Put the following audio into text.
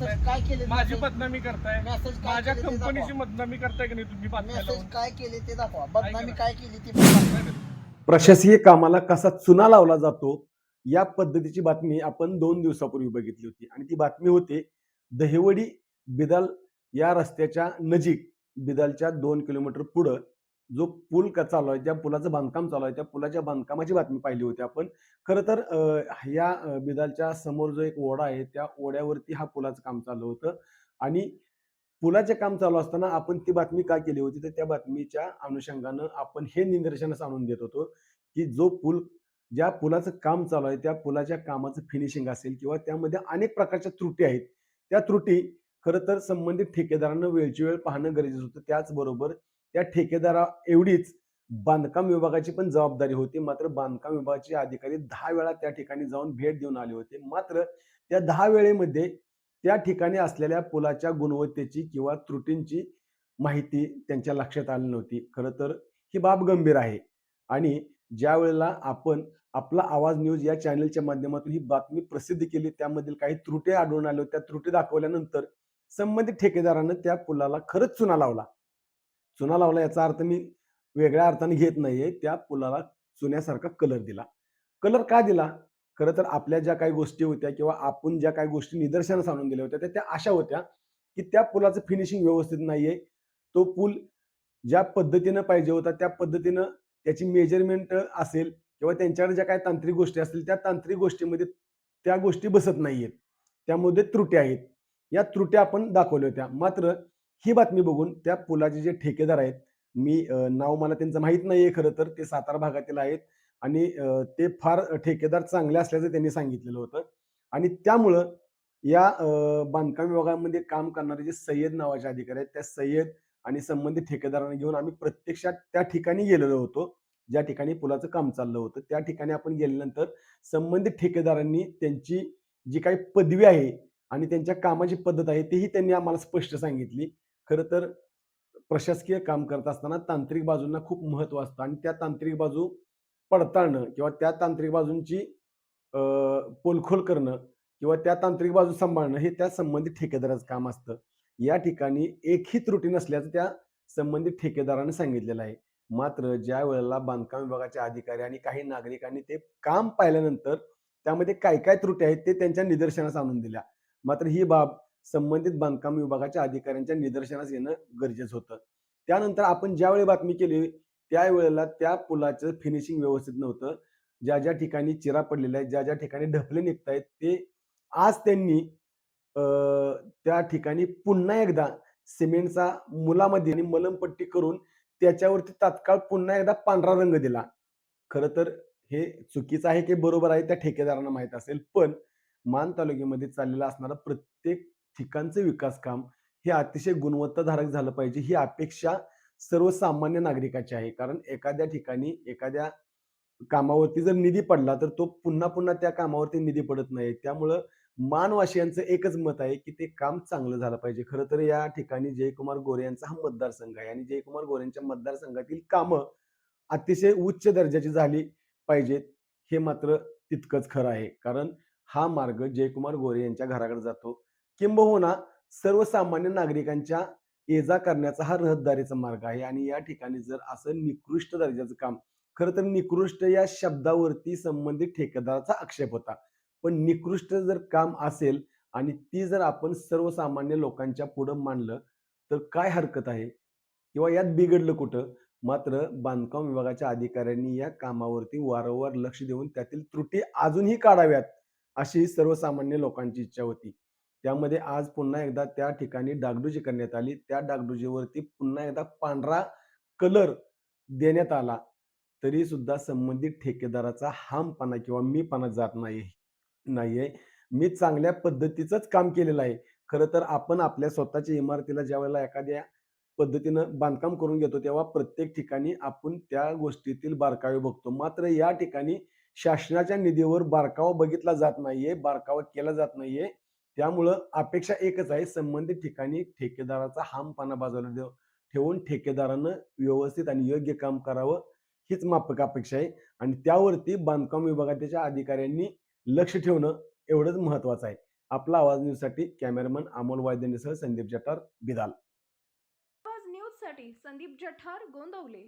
Message काय केले माझी बदनामी करताय. मेसेज काय माझ्या केले ते कंपनीची दाखवा. बदनामी करताय की नाही तुम्ही बातम्या मेसेज लावून? काय केले ते दाखवा. बदनामी. काय केली ते दाखवा. प्रशासकीय कामाला कसा चुना लावला जातो या पद्धतीची बातमी आपण दोन दिवसापूर्वी बघितली होती. आणि ती बातमी होती दहिवडी बिदाल या रस्त्याच्या नजीक बिदालच्या दोन किलोमीटर पुढं जो पूल का चालू आहे त्या पुलाचं बांधकाम चालू आहे त्या पुलाच्या बांधकामाची बातमी पाहिली होती आपण. खरं तर ह्या या बिदालच्या समोर जो एक ओढा आहे त्या ओढ्यावरती हा पुलाचं काम चालू होतं. आणि पुलाचे काम चालू असताना आपण ती बातमी का केली होती? तर त्या बातमीच्या अनुषंगानं आपण हे निदर्शनास आणून देत होतो की जो पूल ज्या पुलाचं काम चालू आहे त्या पुलाच्या कामाचं फिनिशिंग असेल किंवा त्यामध्ये अनेक प्रकारच्या त्रुटी आहेत त्या त्रुटी खरं तर संबंधित ठेकेदारांना वेळची वेळ पाहणं गरजेचं होतं. त्याचबरोबर त्या ठेकेदारा एवढीच बांधकाम विभागाची पण जबाबदारी होती. मात्र बांधकाम विभागाचे अधिकारी दहा वेळा त्या ठिकाणी जाऊन भेट देऊन आले होते. मात्र त्या दहा वेळेमध्ये त्या ठिकाणी असलेल्या पुलाच्या गुणवत्तेची किंवा त्रुटींची माहिती त्यांच्या लक्षात आली नव्हती. खरं तर ही बाब गंभीर आहे. आणि ज्या वेळेला आपण आपला आवाज न्यूज या चॅनलच्या माध्यमातून ही बातमी प्रसिद्ध केली त्यामधील काही त्रुटी आढळून आल्या त्या त्रुटी दाखवल्यानंतर संबंधित ठेकेदारानं त्या पुलाला खरंच चुना लावला. चुना लावला याचा अर्थ मी वेगळ्या अर्थाने घेत नाहीये. त्या पुलाला चुन्यासारखा कलर दिला. कलर का दिला? खरं तर आपल्या ज्या काही गोष्टी होत्या किंवा आपण ज्या काही गोष्टी निदर्शनास आणून दिल्या होत्या त्या- त्या अशा होत्या की त्या पुलाचं फिनिशिंग व्यवस्थित नाहीये. तो पूल ज्या पद्धतीनं पाहिजे होता त्या पद्धतीनं त्याची मेजरमेंट असेल किंवा त्यांच्याकडे ज्या काही तांत्रिक गोष्टी असतील त्या तांत्रिक गोष्टीमध्ये त्या गोष्टी बसत नाहीयेत. त्यामध्ये त्रुटी आहेत. या त्रुट्या आपण दाखवल्या होत्या. मात्र ही बातमी बघून त्या पुलाचे जे ठेकेदार आहेत मी नाव मला त्यांचं माहीत नाहीये खरं तर ते सातारा भागातील आहेत आणि ते फार ठेकेदार चांगले असल्याचं त्यांनी सांगितलेलं होतं आणि त्यामुळं या बांधकाम विभागामध्ये काम करणारे जे सय्यद नावाचे अधिकारी आहेत त्या सय्यद आणि संबंधित ठेकेदारांना घेऊन आम्ही प्रत्यक्षात त्या ठिकाणी गेलेलो होतो. ज्या ठिकाणी पुलाचं काम चाललं होतं त्या ठिकाणी आपण गेल्यानंतर संबंधित ठेकेदारांनी त्यांची जी काही पदवी आहे आणि त्यांच्या कामाची पद्धत आहे तीही त्यांनी आम्हाला स्पष्ट सांगितली. खरं तर प्रशासकीय काम करत असताना तांत्रिक बाजूंना खूप महत्त्व असतं आणि त्या तांत्रिक बाजू पडताळणं किंवा त्या तांत्रिक बाजूंची पोलखोल करणं किंवा त्या तांत्रिक बाजू सांभाळणं हे त्या संबंधित ठेकेदाराचं काम असतं. या ठिकाणी एकही त्रुटी नसल्याचं त्या संबंधित ठेकेदाराने सांगितलेलं आहे. मात्र ज्या वेळेला बांधकाम विभागाचे अधिकारी आणि काही नागरिकांनी ते काम पाहिल्यानंतर त्यामध्ये काय काय त्रुटी आहेत ते त्यांच्या निदर्शनास आणून दिल्या. मात्र ही बाब संबंधित बांधकाम विभागाच्या अधिकाऱ्यांच्या निदर्शनास येणं गरजेचं होतं. त्यानंतर आपण ज्यावेळी बातमी केली त्यावेळेला त्या पुलाचं फिनिशिंग व्यवस्थित नव्हतं. ज्या ज्या ठिकाणी चिरा पडलेल्या आहेत ज्या ज्या ठिकाणी ढपले निघत आहेत ते आज त्यांनी त्या ठिकाणी पुन्हा एकदा सिमेंटचा मुलामध्ये आणि मलमपट्टी करून त्याच्यावरती तात्काळ पुन्हा एकदा पांढरा रंग दिला. खरं तर हे चुकीचं आहे की बरोबर आहे त्या ठेकेदारांना माहीत असेल पण मान तालुक्यामध्ये चाललेला असणारा प्रत्येक ठिकाणचं विकास काम हे अतिशय गुणवत्ताधारक झालं पाहिजे ही अपेक्षा सर्वसामान्य नागरिकाची आहे. कारण एखाद्या ठिकाणी एखाद्या कामावरती जर निधी पडला तर तो पुन्हा पुन्हा त्या कामावरती निधी पडत नाही. त्यामुळं मानवाशियांचं एकच मत आहे की ते काम चांगलं झालं पाहिजे. खरं तर या ठिकाणी जयकुमार गोरे यांचा हा मतदारसंघ आहे आणि जयकुमार गोरे यांच्या मतदारसंघातील कामं अतिशय उच्च दर्जाची झाली पाहिजेत हे मात्र तितकंच खरं आहे. कारण हा मार्ग जयकुमार गोरे यांच्या घराकडे जातो. किंबहुना सर्वसामान्य नागरिकांच्या ये जा करण्याचा हा रहदारीचा मार्ग आहे. आणि या ठिकाणी जर असं निकृष्ट दर्जाचं काम खरं तर निकृष्ट या शब्दावरती संबंधित ठेकेदाराचा आक्षेप होता. पण निकृष्ट जर काम असेल आणि ती जर आपण सर्वसामान्य लोकांच्या पुढं मांडलं तर काय हरकत आहे? किंवा यात बिघडलं कुठं? मात्र बांधकाम विभागाच्या अधिकाऱ्यांनी या कामावरती वारंवार लक्ष देऊन त्यातील त्रुटी अजूनही काढाव्यात अशी सर्वसामान्य लोकांची इच्छा होती. त्यामध्ये आज पुन्हा एकदा त्या ठिकाणी डागडुजी करण्यात आली. त्या डागडुजीवरती पुन्हा एकदा पांढरा कलर देण्यात आला. तरी सुद्धा संबंधित ठेकेदाराचा हामपणा किंवा मीपणा जात नाही नाहीये. मी चांगल्या पद्धतीचंच काम केलेलं आहे. खरं तर आपण आपल्या स्वतःच्या इमारतीला ज्या वेळेला एखाद्या पद्धतीनं बांधकाम करून घेतो तेव्हा प्रत्येक ठिकाणी आपण त्या गोष्टीतील बारकावे बघतो. मात्र या ठिकाणी शासनाच्या निधीवर बारकावा बघितला जात नाहीये बारकावा केला जात नाहीये. त्यामुळं अपेक्षा एकच आहे संबंधित ठिकाणी ठेकेदाराचा हमपणा बाजूला ठेवून ठेकेदारानं व्यवस्थित आणि योग्य काम करावं हीच माफक अपेक्षा आहे. आणि त्यावरती बांधकाम विभागाच्या अधिकाऱ्यांनी लक्ष ठेवणं एवढंच महत्वाचं आहे. आपला आवाज न्यूजसाठी कॅमेरामन अमोल वायदंडेसह संदीप जठार बिदाल. आवाज न्यूजसाठी संदीप जठार गोंदवले.